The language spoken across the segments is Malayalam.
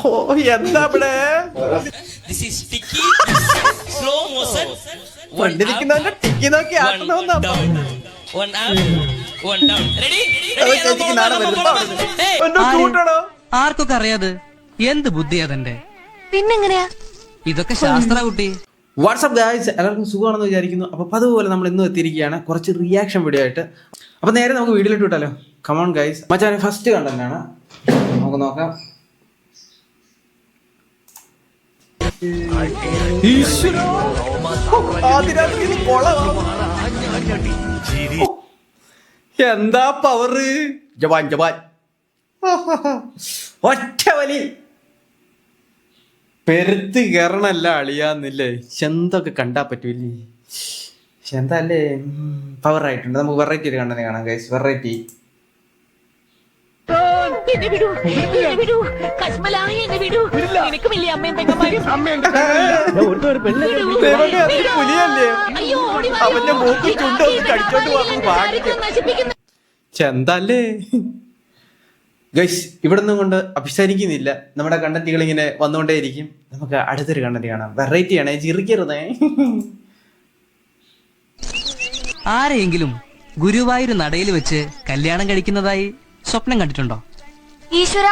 ഓ എന്താ ഇവിടെ പണ്ടിരിക്കുന്നവന്റെ ടിക്കി നോക്കി ആട്ടണമെന്നാ ആർക്കൊക്കെ അറിയാതെ? എന്ത് ബുദ്ധിയാ തന്റെ പിന്നെങ്ങനെയാ? ഇതൊക്കെ ശാസ്ത്ര കുട്ടി. വാട്സപ്പ് ഗായ്സ് എല്ലാവർക്കും സുഖമാണെന്ന് വിചാരിക്കുന്നു. അപ്പോൾ അതുപോലെ നമ്മൾ ഇന്ന് എത്തിയിരിക്കുകയാണ്. കുറച്ച് റിയാക്ഷൻ വീഡിയോ ആയിട്ട്. അപ്പോൾ നേരെ നമുക്ക് വീഡിയോയിലോട്ട് വിട്ടാലോ? കമോൺ ഗൈസ് മച്ചാൻ ഫസ്റ്റ് കണ്ടന്റ് ആണ്. നമുക്ക് നോക്കാം. എന്താ പവർ ജവാൻ ജവാൻ. ഒറ്റ വലി. പെരുത്ത് കയറണല്ല അളിയാന്നില്ലേ? എന്തൊക്കെ കണ്ടാ പറ്റൂലേ എന്താ അല്ലേ പവർ ആയിട്ടുണ്ട്. നമുക്ക് വെറൈറ്റി ഒരു കണ്ടത് കാണാം ഗൈസ് വെറൈറ്റി ചെന്തല്ലേ ഗൈസ് ഇവിടെ നിന്നും കൊണ്ട് അഭിസാരിക്കുന്നില്ല. നമ്മുടെ കണ്ടന്റുകൾ ഇങ്ങനെ വന്നുകൊണ്ടേയിരിക്കും നമുക്ക് അടുത്തൊരു കണ്ടന്റ് കാണാം. വെറൈറ്റി ആണ് ചിരിക്കരുതേ. ആരെയെങ്കിലും ഗുരുവായൂർ നടയിൽ വെച്ച് കല്യാണം കഴിക്കുന്നതായി സ്വപ്നം കണ്ടിട്ടുണ്ടോ? ഈശ്വര?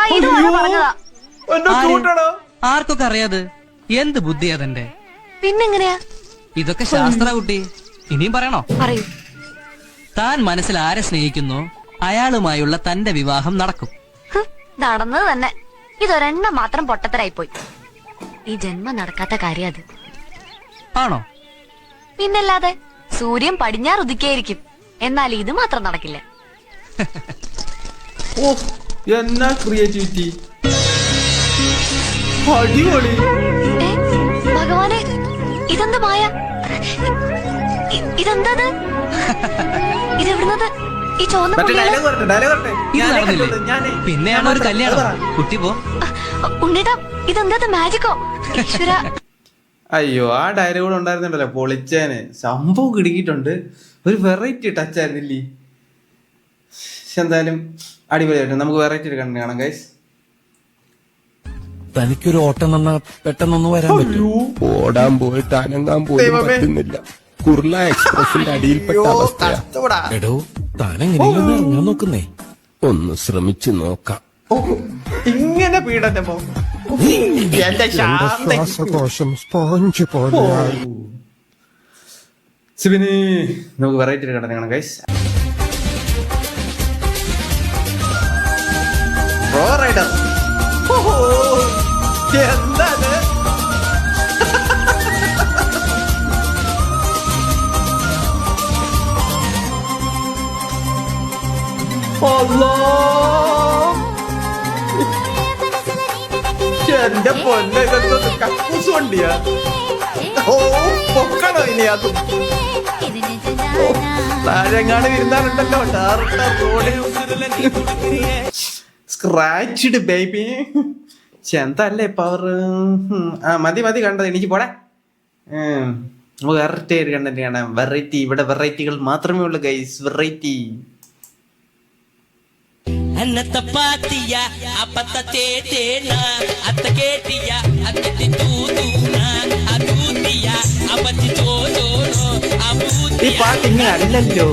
ആർക്കൊക്കെ അറിയാത്? എന്ത് ബുദ്ധിയാ തന്റെ പിന്നെങ്ങനെയാ? ഇതൊക്കെ ശാസ്ത്ര കുട്ടി. ഇനിയും പറയണോ? പറയൂ. താൻ മനസ്സിൽ ആരെ സ്നേഹിക്കുന്നു? അയാളുമായുള്ള തന്റെ വിവാഹം നടക്കും. നടന്നത് തന്നെ. ഇതൊരെണ്ണം മാത്രം പൊട്ടത്തരായി പോയി ഈ ജന്മം നടക്കാത്ത കാര്യം അത്. ആണോ? പിന്നല്ലാതെ സൂര്യൻ പടിഞ്ഞാറ് ഉദിക്കായിരിക്കും എന്നാൽ ഇത് മാത്രം നടക്കില്ല. ഓ എന്നാ ക്രിയേറ്റിവിറ്റി? അടിപൊളി. ഏ, ഭഗവാനെ ഇതെന്താ മായ? ഇ- ഇതെന്തത്? ഇതെവിടുന്നത്? ഈ ചോന്ന മറ്റേ പുള്ളികൾ? ഡയലോഗ് പറട്ടെ ഡയലോഗ് പറട്ടെ ഞാനേ നടന്നില്ലേ കണ്ടുള്ളൂ, ഞാനേ. പിന്നെയാണ് ഒരു അത് കല്യാണം. പറ. കുട്ടി പോ. ഇതെന്താ മാജിക്കോ ഈശ്വര. അയ്യോ ആ ഡയലോഗ് കൂടെ ഉണ്ടായിരുന്നുണ്ടല്ലോ പൊളിച്ചേന്. സംഭവം കിടുക്കിയിട്ടുണ്ട് ഒരു വെറൈറ്റി ടച്ച് ആയിരുന്നില്ലേ പക്ഷെ എന്തായാലും അടിപൊളിയായിട്ട് നമുക്ക് വെറൈറ്റി ഒരു കണ്ടു കാണാം ഗൈസ് തനിക്കൊരു ഓട്ടം തന്നാ പെട്ടെന്നൊന്ന് വരാൻ പറ്റും ഓടാൻ പോയിട്ട് അനങ്ങാൻ പോലും ദൈവമേ. പറ്റുന്നില്ല. കുർള എക്സ്പ്രസിന്റെ അടിയിൽപ്പെട്ട അവസ്ഥ എടോ താനെങ്ങനെയൊന്ന് ഇറങ്ങാൻ നോക്കുന്നേ. ഒന്ന് ശ്രമിച്ചു നോക്കാം. ഓ, ഇങ്ങനെ പീഡനമോ? എന്റെ ശാന്ത ശ്വാസകോശം സ്പോഞ്ച് പോലെയായി സിബിന് നമുക്ക് വെറൈറ്റി ഒരു കണ്ടു കാണാം ഗൈസ് പ്രോ റൈഡർ എന്താ എന്റെ പൊന്നെ ഇതെന്തോ കക്കൂസ് വണ്ടിയാ? ഓ പൊക്കണോ ഇനി അത്? താഴെങ്ങാട് വിരുന്നാറുണ്ടല്ലോ സ്ക്രാച്ച്ഡ് ബേബി. ചെന്തല്ലേ പവർ ആ മതി മതി കണ്ടത്. എനിക്ക് പോടെ. വെറൈറ്റി ഒരു കണ്ടന്റ് കാണാം വെറൈറ്റി ഇവിടെ വെറൈറ്റികൾ മാത്രമേ ഉള്ളൂ ഗൈസ് വെറൈറ്റി அன்னத்த பாத்தியா அப்பத்த தேனா அத்த கேட்டியா அத்தி தூதுனா அதூத்தியா அப்பத்தி ஜோஜோனோ அபூத்தியா பாத்தீங்க அல்லல்லோ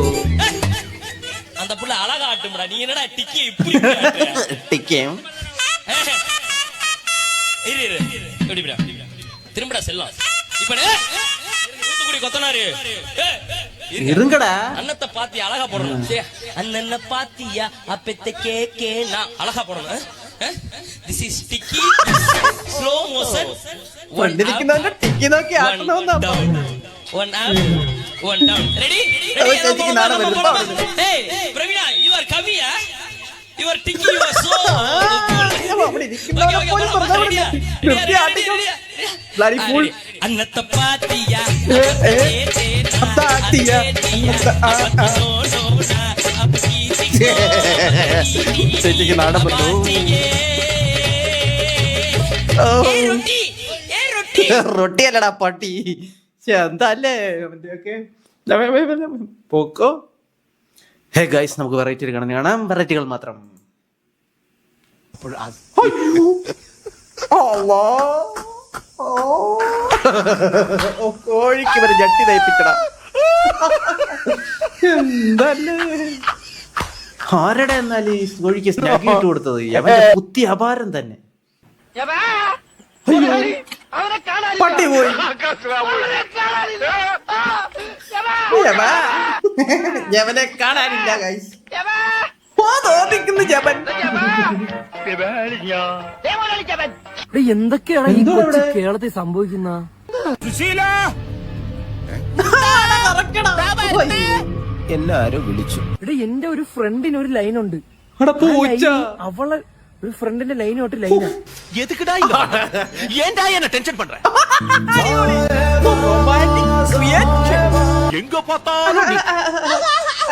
அந்த புள்ள அழகாட்டும்டா நீ என்னடா டிக்கி இப்படி டிக்கியம் இரு இரு இப்படி திரும்படா செல்லாம் இப்ப கொத்தனாரு ஏய், இருங்க. ഇരുങ്കടാ அன்னத்தை பாத்தி அழகா போடணும் சரி அண்ணன பாத்தியா அப்பத்த கேக்கே நான் அழகா போடணும் this is Tikki slow motion പണ്ടിരിക്കുന്നവന്റെ tikki നോക്കി ആട്ടണമെന്നാ one up one down ready അത് ചേച്ചിക്ക് നാളെ വരുമ്പോ ஏய் Praveena you are Kaviya you are Tikki you are so അവിടെ ഇരിക്കുന്നവനെ പോലും വെറുതെ വിടില്ല. നിർത്തി ആട്ടിക്കോ. Bloody fool. അന്നത്തെ പാത്തിയ. ചേച്ചിക്ക് നാടൻ പറ്റൂ. റൊട്ടി. റൊട്ടിയല്ലടാ പട്ടി. എന്തല്ലേ? പോക്കോ. ഹേ ഗൈസ് നമുക്ക് വെറൈറ്റി എടുക്കണം കാണാം. വെറൈറ്റികൾ മാത്രം. അയ്യോ. ഓ. കോഴിക്ക് വരെ ജട്ടി തയ്പ്പിച്ചടാ എന്തല്ലേ? ആരുടെ എന്നാൽ ഈ കോഴിക്ക് സ്നാക്കി ഇട്ട് കൊടുത്തത്? അവന്റെ കുത്തി അപാരം തന്നെ. പട്ടി പോയി. യവ. യവനെ കാണാനില്ല ഗൈസ് ഓ തോന്നിക്കുന്നു ഇവിടെ എന്തൊക്കെയാണ് കേരളത്തിൽ സംഭവിക്കുന്ന? എല്ലാരും വിളിച്ചു. ഇവിടെ എന്റെ ഒരു ഫ്രണ്ടിന് ഒരു ലൈൻ ഉണ്ട്. അവളെ ഒരു ഫ്രണ്ടിന്റെ ലൈൻ തൊട്ട് ലൈനാ ടെൻഷൻ പണ്ട എങ്ക പത്താലും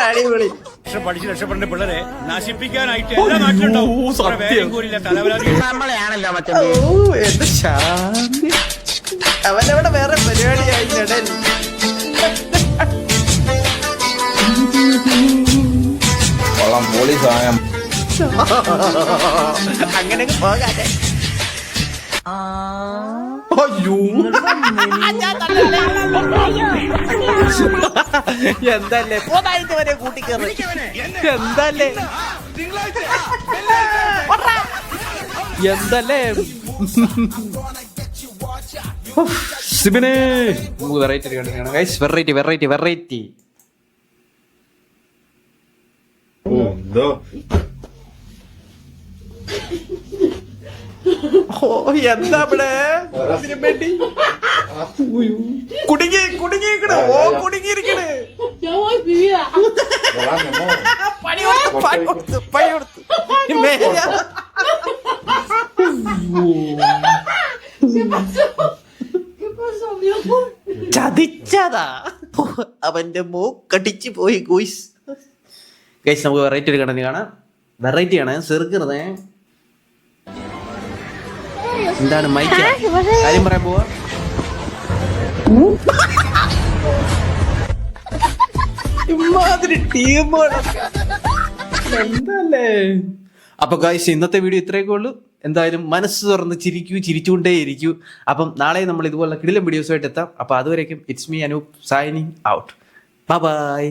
അടിപൊളി. അടിപൊളി പഠിച്ച് രക്ഷപ്പെടേണ്ട പിള്ളേരെ നശിപ്പിക്കാനായിട്ട് എല്ലാ നാട്ടിലുണ്ടാവും. എന്ത് ശാന്തി. അവനവിടെ വേറെ ഇടയിൽ അങ്ങനെ പോകാതെ. അയ്യോ. എന്തല്ലേ? പോതായിട്ട് വരെ കൂട്ടിക്കേറി എന്തല്ലേ? എന്തല്ലേ? സിബിനെ. നമുക്ക് വെറൈറ്റി കണ്ടിരിക്കണം. ഗൈസ് വെറൈറ്റി വെറൈറ്റി വെറൈറ്റി ഓ ഓ. ചതിച്ചതാ. അവന്റെ മൂക്കടിച്ചു പോയി ഗോയ്സ്. ഗൈസ് നമുക്ക് വെറൈറ്റി ഒരു നീ കാണാം. വെറൈറ്റിയാണ് ചെറുക്കുന്നത് എന്താണ് മൈക്ക്? കാര്യം പറയാൻ പോവാ. ഇമാതിരി ടീമുകളൊക്കെ എന്തല്ലേ? അപ്പൊ ഗായ്സ് ഇന്നത്തെ വീഡിയോ ഇത്രയൊക്കെ ഉള്ളൂ. എന്തായാലും മനസ്സ് തുറന്ന് ചിരിക്കൂ ചിരിച്ചുകൊണ്ടേ ഇരിക്കൂ അപ്പം നാളെ നമ്മൾ ഇതുപോലെ കിടിലം വീഡിയോസുമായിട്ട് എത്താം. അപ്പൊ അതുവരേക്കും it's me Anoop signing out bye